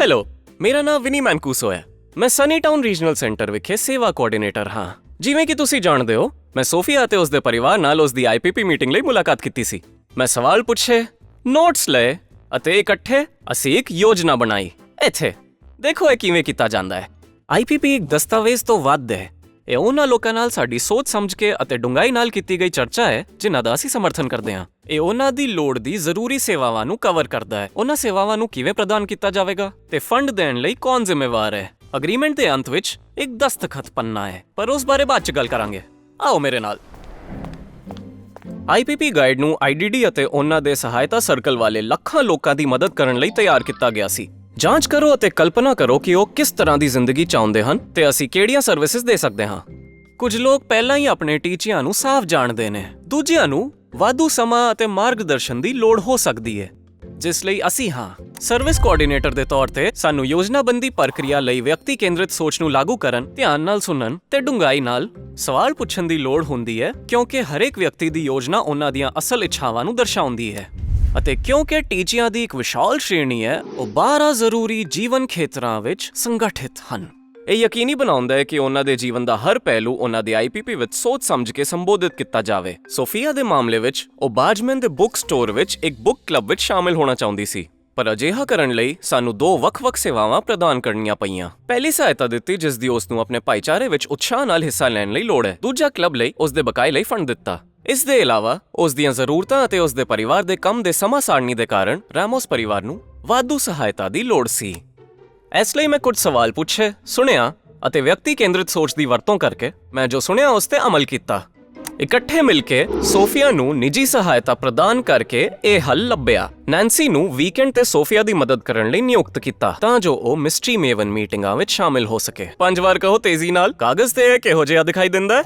Hello ਮੇਰਾ ਨਾਮ ਵਿਨੀ ਮੈਨਕੂਸੋ ਹੈ। ਮੈਂ ਸਨੀ ਟਾਊਨ ਰੀਜਨਲ ਸੈਂਟਰ ਵਿਖੇ ਸੇਵਾ ਕੋਆਰਡੀਨੇਟਰ ਹਾਂ। ਜਿਵੇਂ ਕਿ ਤੁਸੀਂ ਜਾਣਦੇ ਹੋ, ਮੈਂ ਸੋਫੀਆ ਅਤੇ ਉਸ ਦੇ ਪਰਿਵਾਰ ਨਾਲ ਉਸ ਦੀ ਆਈਪੀਪੀ ਮੀਟਿੰਗ ਲਈ ਮੁਲਾਕਾਤ ਕੀਤੀ ਸੀ। ਮੈਂ ਸਵਾਲ ਪੁੱਛੇ ਨੋਟਸ ਲਏ ਅਤੇ ਇਕੱਠੇ ਅਸੀਂ ਇੱਕ ਯੋਜਨਾ ਬਣਾਈ। ਇੱਥੇ, ਦੇਖੋ ਇਹ ਕਿਵੇਂ ਕੀਤਾ ਜਾਂਦਾ ਹੈ। ਆਈਪੀਪੀ ਇੱਕ ਦਸਤਾਵੇਜ਼ ਤੋਂ ਵੱਧ ਹੈ। ਇਹ ਉਹਨਾਂ ਲੋਕਾਂ ਨਾਲ ਸਾਡੀ ਸੋਚ ਸਮਝ ਕੇ ਅਤੇ ਡੂੰਘਾਈ ਨਾਲ ਕੀਤੀ ਗਈ ਚਰਚਾ ਹੈ, ਜਿਨ੍ਹਾਂ ਦਾ ਅਸੀਂ ਸਮਰਥਨ ਕਰਦੇ ਹਾਂ। ਇਹ ਉਹਨਾਂ ਦੀ ਲੋੜ ਦੀ ਜ਼ਰੂਰੀ ਸੇਵਾਵਾਂ ਨੂੰ ਕਵਰ ਕਰਦਾ ਹੈ। ਉਹਨਾਂ ਸੇਵਾਵਾਂ ਨੂੰ ਕਿਵੇਂ ਪ੍ਰਦਾਨ ਕੀਤਾ ਜਾਵੇਗਾ ਤੇ ਫੰਡ ਦੇਣ ਲਈ ਕੌਣ ਜ਼ਿੰਮੇਵਾਰ ਹੈ? ਅਗਰੀਮੈਂਟ ਦੇ ਅੰਤ ਵਿੱਚ ਇੱਕ ਦਸਤਖਤ ਪੰਨਾ ਹੈ, ਪਰ ਉਸ ਬਾਰੇ ਬਾਅਦ ਚ ਗੱਲ ਕਰਾਂਗੇ। ਆਓ ਮੇਰੇ ਨਾਲ। ਆਈਪੀਪੀ ਗਾਈਡ ਨੂੰ ਆਈਡੀਡੀ ਅਤੇ ਉਹਨਾਂ ਦੇ ਸਹਾਇਤਾ ਸਰਕਲ ਵਾਲੇ ਲੱਖਾਂ ਲੋਕਾਂ ਦੀ ਮਦਦ ਕਰਨ ਲਈ ਤਿਆਰ ਕੀਤਾ ਗਿਆ ਸੀ। ਜਾਂਚ ਕਰੋ ਅਤੇ ਕਲਪਨਾ ਕਰੋ ਕਿ ਉਹ ਕਿਸ ਤਰ੍ਹਾਂ ਦੀ ਜ਼ਿੰਦਗੀ ਚਾਹੁੰਦੇ ਹਨ ਤੇ ਅਸੀਂ ਕਿਹੜੀਆਂ ਸਰਵਿਸਿਜ਼ ਦੇ ਸਕਦੇ ਹਾਂ। ਕੁਝ ਲੋਕ ਪਹਿਲਾਂ ਹੀ ਆਪਣੇ ਟੀਚਿਆਂ ਨੂੰ ਸਾਫ਼ ਜਾਣਦੇ ਨੇ, ਦੂਜਿਆਂ ਨੂੰ ਵਾਧੂ ਸਮਾਂ ਅਤੇ ਮਾਰਗਦਰਸ਼ਨ ਦੀ ਲੋੜ ਹੋ ਸਕਦੀ ਹੈ। ਜਿਸ ਲਈ ਅਸੀਂ ਹਾਂ, ਸਰਵਿਸ ਕੋਆਰਡੀਨੇਟਰ ਦੇ ਤੌਰ ਤੇ ਸਾਨੂੰ ਯੋਜਨਾਬੰਦੀ ਪ੍ਰਕਿਰਿਆ ਲਈ ਵਿਅਕਤੀ ਕੇਂਦਰਿਤ ਸੋਚ ਨੂੰ ਲਾਗੂ ਕਰਨ, ਧਿਆਨ ਨਾਲ ਸੁਣਨ ਤੇ ਡੂੰਘਾਈ ਨਾਲ ਸਵਾਲ ਪੁੱਛਣ ਦੀ ਲੋੜ ਹੁੰਦੀ ਹੈ, ਕਿਉਂਕਿ ਹਰੇਕ ਵਿਅਕਤੀ ਦੀ ਯੋਜਨਾ ਉਹਨਾਂ ਦੀਆਂ ਅਸਲ ਇੱਛਾਵਾਂ ਨੂੰ ਦਰਸਾਉਂਦੀ ਹੈ। ਅਤੇ ਕਿਉਂਕਿ ਟੀਚਿਆਂ ਦੀ ਇੱਕ ਵਿਸ਼ਾਲ ਸ਼੍ਰੇਣੀ ਹੈ, ਉਹ 12 ਜ਼ਰੂਰੀ ਜੀਵਨ ਖੇਤਰਾਂ ਵਿੱਚ ਸੰਗਠਿਤ ਹਨ। ਇਹ ਯਕੀਨੀ ਬਣਾਉਂਦਾ ਹੈ ਕਿ ਉਹਨਾਂ ਦੇ ਜੀਵਨ ਦਾ ਹਰ ਪਹਿਲੂ ਉਹਨਾਂ ਦੇ ਆਈਪੀਪੀ ਵਿੱਚ ਸੋਚ ਸਮਝ ਕੇ ਸੰਬੋਧਿਤ ਕੀਤਾ ਜਾਵੇ। ਸੋਫੀਆ ਦੇ ਮਾਮਲੇ ਵਿੱਚ, ਉਹ ਬਾਜਮੈਨ ਦੇ ਬੁੱਕ ਸਟੋਰ ਵਿੱਚ ਇੱਕ ਬੁੱਕ ਕਲੱਬ ਵਿੱਚ ਸ਼ਾਮਿਲ ਹੋਣਾ ਚਾਹੁੰਦੀ ਸੀ। ਪਰ ਅਜਿਹਾ ਕਰਨ ਲਈ ਸਾਨੂੰ ਦੋ ਵੱਖ-ਵੱਖ ਸੇਵਾਵਾਂ ਪ੍ਰਦਾਨ ਕਰਨੀਆਂ ਪਈਆਂ। ਪਹਿਲੀ ਸਹਾਇਤਾ ਦਿੱਤੀ, ਜਿਸ ਦੀ ਉਸ ਨੂੰ ਆਪਣੇ ਭਾਈਚਾਰੇ ਵਿੱਚ ਉਤਸ਼ਾਹ ਨਾਲ ਹਿੱਸਾ ਲੈਣ ਲਈ ਲੋੜ ਹੈ। ਦੂਜਾ ਕਲੱਬ ਲਈ ਉਸ ਦੇ ਬਕਾਏ ਲਈ ਫੰਡ ਦਿੱਤਾ। ਇਸ ਦੇ ਇਲਾਵਾ, ਉਸ ਦੀਆਂ ਜ਼ਰੂਰਤਾਂ ਅਤੇ ਉਸ ਦੇ ਪਰਿਵਾਰ ਦੇ ਕੰਮ ਦੇ ਸਮਾਂ ਸਾਰਣੀ ਦੇ ਕਾਰਨ ਰਾਮੋਸ ਪਰਿਵਾਰ ਨੂੰ ਵਾਧੂ ਸਹਾਇਤਾ ਦੀ ਲੋੜ ਸੀ। ਇਸ ਲਈ ਮੈਂ ਕੁਝ ਸਵਾਲ ਪੁੱਛੇ, ਸੁਣਿਆ ਅਤੇ ਵਿਅਕਤੀ ਕੇਂਦਰਿਤ ਸੋਚ ਦੀ ਵਰਤੋਂ ਕਰਕੇ ਮੈਂ ਜੋ ਸੁਣਿਆ ਉਸ ਤੇ ਅਮਲ ਕੀਤਾ। ਇਕੱਠੇ ਮਿਲ ਕੇ ਸੋਫੀਆ ਨੂੰ ਨਿੱਜੀ ਸਹਾਇਤਾ ਪ੍ਰਦਾਨ ਕਰਕੇ ਇਹ ਹੱਲ ਲੱਭਿਆ। ਨੈਂਸੀ ਨੂੰ ਵੀਕਐਂਡ ਤੇ ਸੋਫੀਆ ਦੀ ਮਦਦ ਕਰਨ ਲਈ ਨਿਯੁਕਤ ਕੀਤਾ ਤਾਂ ਜੋ ਉਹ ਮਿਸਟਰੀ ਮੇਵਨ ਮੀਟਿੰਗਾਂ ਵਿੱਚ ਸ਼ਾਮਿਲ ਹੋ ਸਕੇ। ਪੰਜ ਵਾਰ ਕਹੋ ਤੇਜ਼ੀ ਨਾਲ, ਕਾਗਜ਼ ਤੇ ਇਹ ਕਿਹੋ ਜਿਹਾ ਦਿਖਾਈ ਦਿੰਦਾ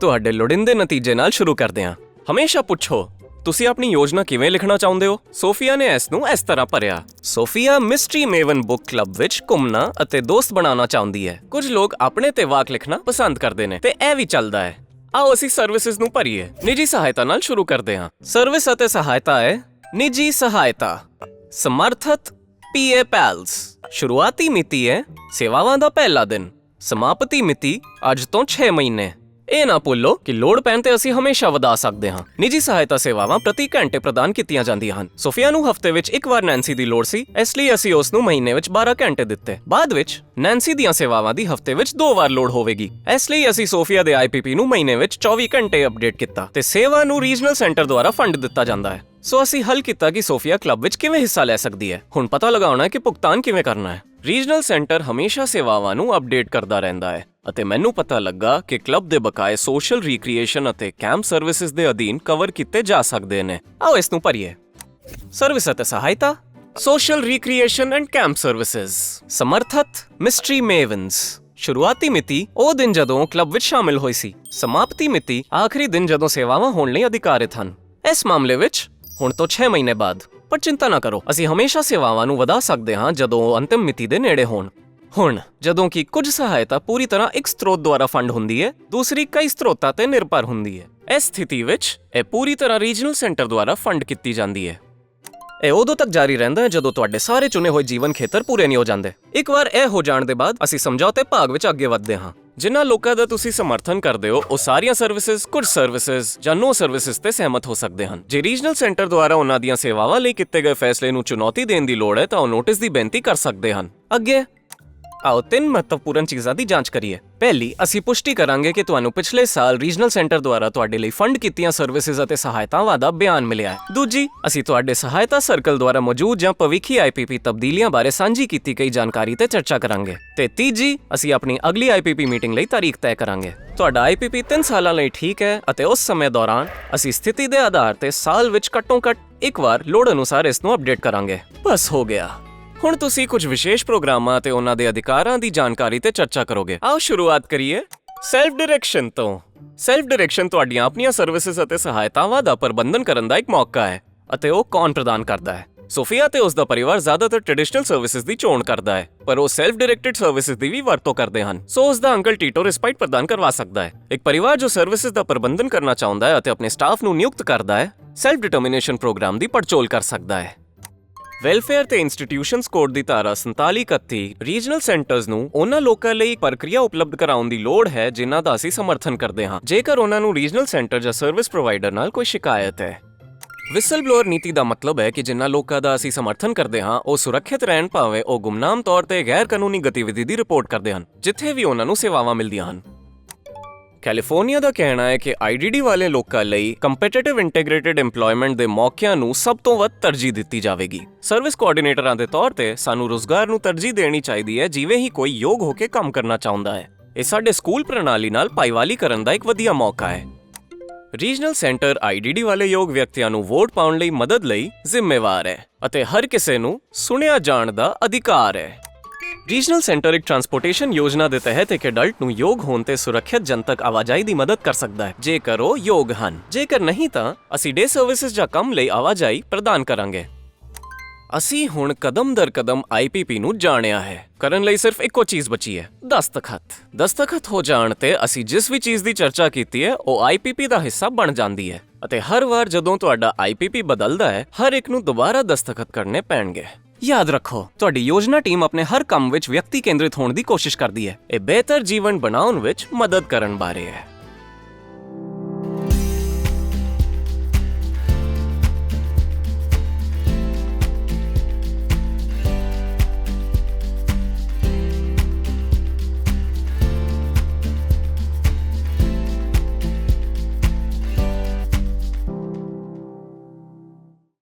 ਤੁਹਾਡੇ ਲੋੜਿੰਦੇ ਨਤੀਜੇ ਨਾਲ ਸ਼ੁਰੂ ਕਰਦੇ ਹਾਂ। ਹਮੇਸ਼ਾ ਪੁੱਛੋ ਤੁਸੀਂ ਆਪਣੀ ਯੋਜਨਾ ਕਿਵੇਂ ਲਿਖਣਾ ਚਾਹੁੰਦੇ ਹੋ? ਸੋਫੀਆ ਨੇ ਇਸ ਨੂੰ ਇਸ ਤਰ੍ਹਾਂ ਭਰਿਆ। Sophia mystery maven book club ਵਿੱਚ ਘੁੰਮਣਾ ਅਤੇ ਦੋਸਤ ਬਣਾਉਣਾ ਚਾਹੁੰਦੀ ਹੈ। ਕੁਝ ਲੋਕ ਆਪਣੇ ਤੇ ਵਾਕ ਲਿਖਣਾ ਪਸੰਦ ਕਰਦੇ ਨੇ ਤੇ ਇਹ ਵੀ ਚੱਲਦਾ ਹੈ। ਆਓ ਅਸੀਂ ਸਰਵਿਸਿਜ਼ ਨੂੰ ਭਰੀਏ। ਨਿੱਜੀ ਸਹਾਇਤਾ ਨਾਲ ਸ਼ੁਰੂ ਕਰਦੇ ਹਾਂ। ਸਰਵਿਸ ਅਤੇ ਸਹਾਇਤਾ ਹੈ ਨਿੱਜੀ ਸਹਾਇਤਾ। ਸਮਰਥਤ ਪੀਏ ਪੈਲਸ। ਸ਼ੁਰੂਆਤੀ ਮਿਤੀ ਹੈ ਸੇਵਾਵਾਂ ਦਾ ਪਹਿਲਾ ਦਿਨ। ਸਮਾਪਤੀ ਮਿਤੀ ਅੱਜ ਤੋਂ 6 ਮਹੀਨੇ। ਇਹ ਨਾ ਭੁੱਲੋ ਕਿ ਲੋੜ ਪੈਣ ਤੇ ਅਸੀਂ ਹਮੇਸ਼ਾ ਵਧਾ ਸਕਦੇ ਹਾਂ। ਨਿੱਜੀ ਸਹਾਇਤਾ ਸੇਵਾਵਾਂ ਪ੍ਰਤੀ ਘੰਟੇ ਪ੍ਰਦਾਨ ਕੀਤੀਆਂ ਜਾਂਦੀਆਂ ਹਨ। ਸੋਫੀਆ ਨੂੰ ਹਫ਼ਤੇ ਵਿੱਚ ਇੱਕ ਵਾਰ ਨੈਂਸੀ ਦੀ ਲੋੜ ਸੀ, ਇਸ ਲਈ ਅਸੀਂ ਉਸ ਨੂੰ ਮਹੀਨੇ ਵਿੱਚ 12 ਘੰਟੇ ਦਿੱਤੇ। ਬਾਅਦ ਵਿੱਚ ਨੈਂਸੀ ਦੀਆਂ ਸੇਵਾਵਾਂ ਦੀ ਹਫ਼ਤੇ ਵਿੱਚ ਦੋ ਵਾਰ ਲੋੜ ਹੋਵੇਗੀ। ਇਸ ਲਈ ਅਸੀਂ ਸੋਫੀਆ ਦੇ ਆਈਪੀਪੀ ਨੂੰ ਮਹੀਨੇ ਵਿੱਚ 24 ਘੰਟੇ ਅਪਡੇਟ ਕੀਤਾ ਤੇ ਸੇਵਾ ਨੂੰ ਰੀਜਨਲ ਸੈਂਟਰ ਦੁਆਰਾ ਫੰਡ ਦਿੱਤਾ ਜਾਂਦਾ ਹੈ। ਸੋ ਅਸੀਂ ਹੱਲ ਕੀਤਾ ਕਿ ਸੋਫੀਆ ਕਲੱਬ ਵਿੱਚ ਕਿਵੇਂ ਹਿੱਸਾ ਲੈ ਸਕਦੀ ਹੈ। ਹੁਣ ਪਤਾ ਲਗਾਉਣਾ ਹੈ ਕਿ ਭੁਗਤਾਨ ਕਿਵੇਂ ਕਰਨਾ ਹੈ। ਰੀਜਨਲ ਸੈਂਟਰ ਹਮੇਸ਼ਾ ਸੇਵਾਵਾਂ ਨੂੰ ਅਪਡੇਟ ਕਰਦਾ ਰਹਿੰਦਾ ਹੈ। ਅਤੇ ਮੈਨੂੰ ਪਤਾ ਲੱਗਾ ਕਿ ਕਲੱਬ ਦੇ ਬਕਾਏ ਸੋਸ਼ਲ ਰੀਕ੍ਰੀਏਸ਼ਨ ਅਤੇ ਕੈਂਪ ਸਰਵਿਸਿਜ਼ ਦੇ ਅਧੀਨ ਕਵਰ ਕੀਤੇ ਜਾ ਸਕਦੇ ਨੇ। ਆਓ ਇਸ ਨੂੰ ਭਰੀਏ। ਸਰਵਿਸ ਅਤੇ ਸਹਾਇਤਾ, social recreation and camp services. ਸਮਰਥਤ, mystery ਮੇਵਨਸ। ਸ਼ੁਰੂਆਤੀ ਮਿਤੀ, ਉਹ ਦਿਨ ਜਦੋਂ ਕਲੱਬ ਵਿੱਚ ਸ਼ਾਮਿਲ ਹੋਈ ਸੀ। ਸਮਾਪਤੀ ਮਿਤੀ, ਆਖਰੀ ਦਿਨ ਜਦੋਂ ਸੇਵਾਵਾਂ ਹੋਣ ਲਈ ਅਧਿਕਾਰਿਤ ਹਨ। ਇਸ ਮਾਮਲੇ ਵਿੱਚ, ਹੁਣ ਤੋਂ 6 ਮਹੀਨੇ ਬਾਅਦ, ਪਰ ਚਿੰਤਾ ਨਾ ਕਰੋ। ਅਸੀਂ ਹਮੇਸ਼ਾ ਸੇਵਾਵਾਂ ਨੂੰ ਵਧਾ ਸਕਦੇ ਹਾਂ ਜਦੋਂ ਉਹ ਅੰਤਿਮ ਮਿਤੀ ਦੇ ਨੇੜੇ ਹੋਣ। ਹੁਣ, ਜਦੋਂ ਕਿ ਕੁਝ ਸਹਾਇਤਾ ਪੂਰੀ ਤਰ੍ਹਾਂ ਇੱਕ ਸਰੋਤ ਦੁਆਰਾ ਫੰਡ ਹੁੰਦੀ ਹੈ, ਦੂਸਰੀ ਕਈ ਸਰੋਤਾਂ ਤੇ ਨਿਰਭਰ ਹੁੰਦੀ ਹੈ। ਇਸ ਸਥਿਤੀ ਵਿੱਚ, ਇਹ ਪੂਰੀ ਤਰ੍ਹਾਂ ਰੀਜਨਲ ਸੈਂਟਰ ਦੁਆਰਾ ਫੰਡ ਕੀਤੀ ਜਾਂਦੀ ਹੈ। ਇਹ ਉਦੋਂ ਤੱਕ ਜਾਰੀ ਰਹਿੰਦਾ ਹੈ ਜਦੋਂ ਤੁਹਾਡੇ ਸਾਰੇ ਚੁਣੇ ਹੋਏ ਜੀਵਨ ਖੇਤਰ ਪੂਰੇ ਨਹੀਂ ਹੋ ਜਾਂਦੇ। ਇੱਕ ਵਾਰ ਇਹ ਹੋ ਜਾਣ ਦੇ ਬਾਅਦ, ਅਸੀਂ ਸਮਝੌਤੇ ਭਾਗ ਵਿੱਚ ਅੱਗੇ ਵਧਦੇ ਹਾਂ। ਜਿਨ੍ਹਾਂ ਲੋਕਾਂ ਦਾ ਤੁਸੀਂ ਸਮਰਥਨ ਕਰਦੇ ਹੋ, ਉਹ ਸਾਰੀਆਂ ਸਰਵਿਸਿਜ਼ ਕੁਝ ਸਰਵਿਸਿਜ਼ ਜਾਂ ਨੋ ਸਰਵਿਸਿਜ਼ ਤੇ ਸਹਿਮਤ ਹੋ ਸਕਦੇ ਹਨ। ਜੇ ਰੀਜਨਲ ਸੈਂਟਰ ਦੁਆਰਾ ਉਹਨਾਂ ਦੀਆਂ ਸੇਵਾਵਾਂ ਲਈ ਕੀਤੇ ਗਏ ਫੈਸਲੇ ਨੂੰ ਚੁਣੌਤੀ ਦੇਣ ਦੀ ਲੋੜ ਹੈ, ਤਾਂ ਉਹ ਨੋਟਿਸ ਦੀ ਬੇਨਤੀ ਕਰ ਸਕਦੇ ਹਨ। ਅੱਗੇ ਆਓ ਤਿੰਨ ਮਹੱਤਵਪੂਰਨ ਚੀਜ਼ਾਂ ਦੀ ਜਾਂਚ ਕਰੀਏ। ਪਹਿਲੀ, ਅਸੀਂ ਪੁਸ਼ਟੀ ਕਰਾਂਗੇ ਕਿ ਤੁਹਾਨੂੰ ਪਿਛਲੇ ਸਾਲ ਰੀਜਨਲ ਸੈਂਟਰ ਦੁਆਰਾ ਤੁਹਾਡੇ ਲਈ ਫੰਡ ਕੀਤੀਆਂ ਸਰਵਿਸਿਜ਼ ਅਤੇ ਸਹਾਇਤਾਵਾਂ ਦਾ ਬਿਆਨ ਮਿਲਿਆ ਹੈ। ਦੂਜੀ, ਅਸੀਂ ਤੁਹਾਡੇ ਸਹਾਇਤਾ ਸਰਕਲ ਦੁਆਰਾ ਮੌਜੂਦ ਜਾਂ ਭਵਿੱਖੀ ਆਈਪੀਪੀ ਤਬਦੀਲੀਆਂ ਬਾਰੇ ਸਾਂਝੀ ਕੀਤੀ ਗਈ ਜਾਣਕਾਰੀ ਤੇ ਚਰਚਾ ਕਰਾਂਗੇ। ਤੇ ਤੀਜੀ, ਅਸੀਂ ਆਪਣੀ ਅਗਲੀ ਆਈਪੀਪੀ ਮੀਟਿੰਗ ਲਈ ਤਾਰੀਖ ਤੈਅ ਕਰਾਂਗੇ। ਤੁਹਾਡਾ ਆਈਪੀਪੀ 3 ਸਾਲਾਂ ਲਈ ਠੀਕ ਹੈ ਅਤੇ ਉਸ ਸਮੇਂ ਦੌਰਾਨ ਅਸੀਂ ਸਥਿਤੀ ਦੇ ਆਧਾਰ ਤੇ ਸਾਲ ਵਿੱਚ ਘੱਟੋ-ਘੱਟ ਇੱਕ ਵਾਰ ਲੋੜ ਅਨੁਸਾਰ ਇਸ ਨੂੰ ਅਪਡੇਟ ਕਰਾਂਗੇ। ਬਸ ਹੋ ਗਿਆ। ਹੁਣ ਤੁਸੀਂ ਕੁਝ ਵਿਸ਼ੇਸ਼ ਪ੍ਰੋਗਰਾਮਾਂ ਅਤੇ ਉਹਨਾਂ ਦੇ ਅਧਿਕਾਰਾਂ ਦੀ ਜਾਣਕਾਰੀ ਤੇ ਚਰਚਾ ਕਰੋਗੇ। ਆਓ ਸ਼ੁਰੂਆਤ ਕਰੀਏ। ਸੈਲਫ ਡਾਇਰੈਕਸ਼ਨ ਤੋਂ। ਸੈਲਫ ਡਾਇਰੈਕਸ਼ਨ ਤੁਹਾਡੀਆਂ ਆਪਣੀਆਂ ਸਰਵਿਸਿਜ਼ ਅਤੇ ਸਹਾਇਤਾਵਾਂ ਦਾ ਪ੍ਰਬੰਧਨ ਕਰਨ ਦਾ ਇੱਕ ਮੌਕਾ ਹੈ ਅਤੇ ਉਹ ਕੌਣ ਪ੍ਰਦਾਨ ਕਰਦਾ ਹੈ? ਸੋਫੀਆ ਤੇ ਉਸ ਦਾ ਪਰਿਵਾਰ ਜ਼ਿਆਦਾਤਰ ਟ੍ਰੈਡੀਸ਼ਨਲ ਸਰਵਿਸਿਜ਼ ਦੀ ਚੋਣ ਕਰਦਾ ਹੈ, ਪਰ ਉਹ ਸੈਲਫ ਡਾਇਰੈਕਟਡ ਸਰਵਿਸਿਜ਼ ਦੀ ਵੀ ਵਰਤੋਂ ਕਰਦੇ ਹਨ। ਸੋ ਉਸ ਦਾ ਅੰਕਲ ਟੀਟੋ ਰਿਸਪਾਈਟ ਪ੍ਰਦਾਨ ਕਰਵਾ ਸਕਦਾ ਹੈ। ਇੱਕ ਪਰਿਵਾਰ ਜੋ ਸਰਵਿਸਿਜ਼ ਦਾ ਪ੍ਰਬੰਧਨ ਕਰਨਾ ਚਾਹੁੰਦਾ ਹੈ ਅਤੇ ਆਪਣੇ ਸਟਾਫ ਨੂੰ ਨਿਯੁਕਤ ਕਰਦਾ ਹੈ ਸੈਲਫ ਡਿਟਰਮੀਨੇਸ਼ਨ ਪ੍ਰੋਗਰਾਮ ਦੀ ਪੜਚੋਲ ਕਰ ਸਕਦਾ ਹੈ। ਵੈਲਫੇਅਰ ਤੇ ਇੰਸਟੀਟਿਊਸ਼ਨਸ ਕੋਡ ਦੀ ਧਾਰਾ 4731 ਰੀਜਨਲ ਸੈਂਟਰਸ ਨੂੰ ਉਹਨਾਂ ਲੋਕਾਂ ਲਈ ਪ੍ਰਕਿਰਿਆ ਉਪਲਬਧ ਕਰਾਉਣ ਦੀ ਲੋੜ ਹੈ, ਜਿਨ੍ਹਾਂ ਦਾ ਅਸੀਂ ਸਮਰਥਨ ਕਰਦੇ ਹਾਂ। ਜੇਕਰ ਉਹਨਾਂ ਨੂੰ ਰੀਜਨਲ ਸੈਂਟਰ ਜਾਂ ਸਰਵਿਸ ਪ੍ਰੋਵਾਈਡਰ ਨਾਲ ਕੋਈ ਸ਼ਿਕਾਇਤ ਹੈ। ਵਿਸਲ ਬਲੋਅਰ ਨੀਤੀ ਦਾ ਮਤਲਬ ਹੈ ਕਿ ਜਿਨ੍ਹਾਂ ਲੋਕਾਂ ਦਾ ਅਸੀਂ ਸਮਰਥਨ ਕਰਦੇ ਹਾਂ, ਉਹ ਸੁਰੱਖਿਅਤ ਰਹਿਣ ਭਾਵੇਂ ਉਹ ਗੁੰਮਨਾਮ ਤੌਰ ਤੇ ਗੈਰ ਕਾਨੂੰਨੀ ਗਤੀਵਿਧੀ ਦੀ ਰਿਪੋਰਟ ਕਰਦੇ ਹਨ, ਜਿੱਥੇ ਵੀ ਉਹਨਾਂ ਨੂੰ ਸੇਵਾਵਾਂ ਮਿਲਦੀਆਂ ਹਨ। ਕੈਲੀਫੋਰਨੀਆ ਦਾ ਕਹਿਣਾ ਹੈ ਕਿ ਆਈਡੀਡੀ ਵਾਲੇ ਲੋਕਾਂ ਲਈ ਕੰਪੀਟੀਟਿਵ ਇੰਟੀਗ੍ਰੇਟਿਡ EMPLOYMENT ਦੇ ਮੌਕਿਆਂ ਨੂੰ ਸਭ ਤੋਂ ਵੱਧ ਤਰਜੀਹ ਦਿੱਤੀ ਜਾਵੇਗੀ। ਸਰਵਿਸ ਕੋਆਰਡੀਨੇਟਰਾਂ ਦੇ ਤੌਰ ਤੇ ਸਾਨੂੰ ਰੋਜ਼ਗਾਰ ਨੂੰ ਤਰਜੀਹ ਦੇਣੀ ਚਾਹੀਦੀ ਹੈ, ਜਿਵੇਂ ਹੀ ਕੋਈ ਯੋਗ ਹੋ ਕੇ ਕੰਮ ਕਰਨਾ ਚਾਹੁੰਦਾ ਹੈ। ਇਹ ਸਾਡੇ ਸਕੂਲ ਪ੍ਰਣਾਲੀ ਨਾਲ ਪਾਈਵਾਲੀ ਕਰਨ ਦਾ ਇੱਕ ਵਧੀਆ ਮੌਕਾ ਹੈ। ਰੀਜਨਲ ਸੈਂਟਰ ਆਈਡੀਡੀ ਵਾਲੇ ਯੋਗ ਵਿਅਕਤੀਆਂ ਨੂੰ ਵੋਟ ਪਾਉਣ ਲਈ ਮਦਦ ਲਈ ਜ਼ਿੰਮੇਵਾਰ ਹੈ ਅਤੇ ਹਰ ਕਿਸੇ ਨੂੰ ਸੁਣਿਆ ਜਾਣ ਦਾ ਅਧਿਕਾਰ ਹੈ। ਰੀਜਨਲ ਸੈਂਟਰ ਇੱਕ ਟਰਾਂਸਪੋਰਟੇਸ਼ਨ ਯੋਜਨਾ ਦੇ ਤਹਿਤ ਇੱਕ ਅਡਲਟ ਨੂੰ ਯੋਗ ਹੋਣ ਤੇ ਸੁਰੱਖਿਅਤ ਜਨਤਕ ਆਵਾਜਾਈ ਦੀ ਮਦਦ ਕਰ ਸਕਦਾ ਹੈ। ਜੇਕਰ ਉਹ ਯੋਗ ਹਨ, ਜੇਕਰ ਨਹੀਂ ਤਾਂ ਅਸੀਂ ਡੇ ਸਰਵਿਸਿਜ਼ ਜਾਂ ਕੰਮ ਲਈ ਆਵਾਜਾਈ ਪ੍ਰਦਾਨ ਕਰਾਂਗੇ। ਅਸੀਂ ਹੁਣ ਕਦਮ ਦਰ ਕਦਮ ਆਈਪੀਪੀ ਨੂੰ ਜਾਣਿਆ ਹੈ। ਕਰਨ ਲਈ ਸਿਰਫ ਇੱਕੋ ਚੀਜ਼ ਬਚੀ ਹੈ, ਦਸਤਖਤ। ਦਸਤਖਤ ਹੋ ਜਾਣ ਤੇ ਅਸੀਂ ਜਿਸ ਵੀ ਚੀਜ਼ ਦੀ ਚਰਚਾ ਕੀਤੀ ਹੈ, ਉਹ ਆਈਪੀਪੀ ਦਾ ਹਿੱਸਾ ਬਣ ਜਾਂਦੀ ਹੈ। ਅਤੇ ਹਰ ਵਾਰ ਜਦੋਂ ਤੁਹਾਡਾ ਆਈਪੀਪੀ ਬਦਲਦਾ ਹੈ, ਹਰ ਇੱਕ ਨੂੰ ਦੁਬਾਰਾ ਦਸਤਖਤ ਕਰਨੇ ਪੈਣਗੇ। ਯਾਦ ਰੱਖੋ, ਤੁਹਾਡੀ ਯੋਜਨਾ ਟੀਮ ਆਪਣੇ ਹਰ ਕੰਮ ਵਿੱਚ ਵਿਅਕਤੀ ਕੇਂਦਰਿਤ ਹੋਣ ਦੀ ਕੋਸ਼ਿਸ਼ ਕਰਦੀ ਹੈ। ਇਹ ਬਿਹਤਰ ਜੀਵਨ ਬਣਾਉਣ ਵਿੱਚ ਮਦਦ ਕਰਨ ਬਾਰੇ ਹੈ।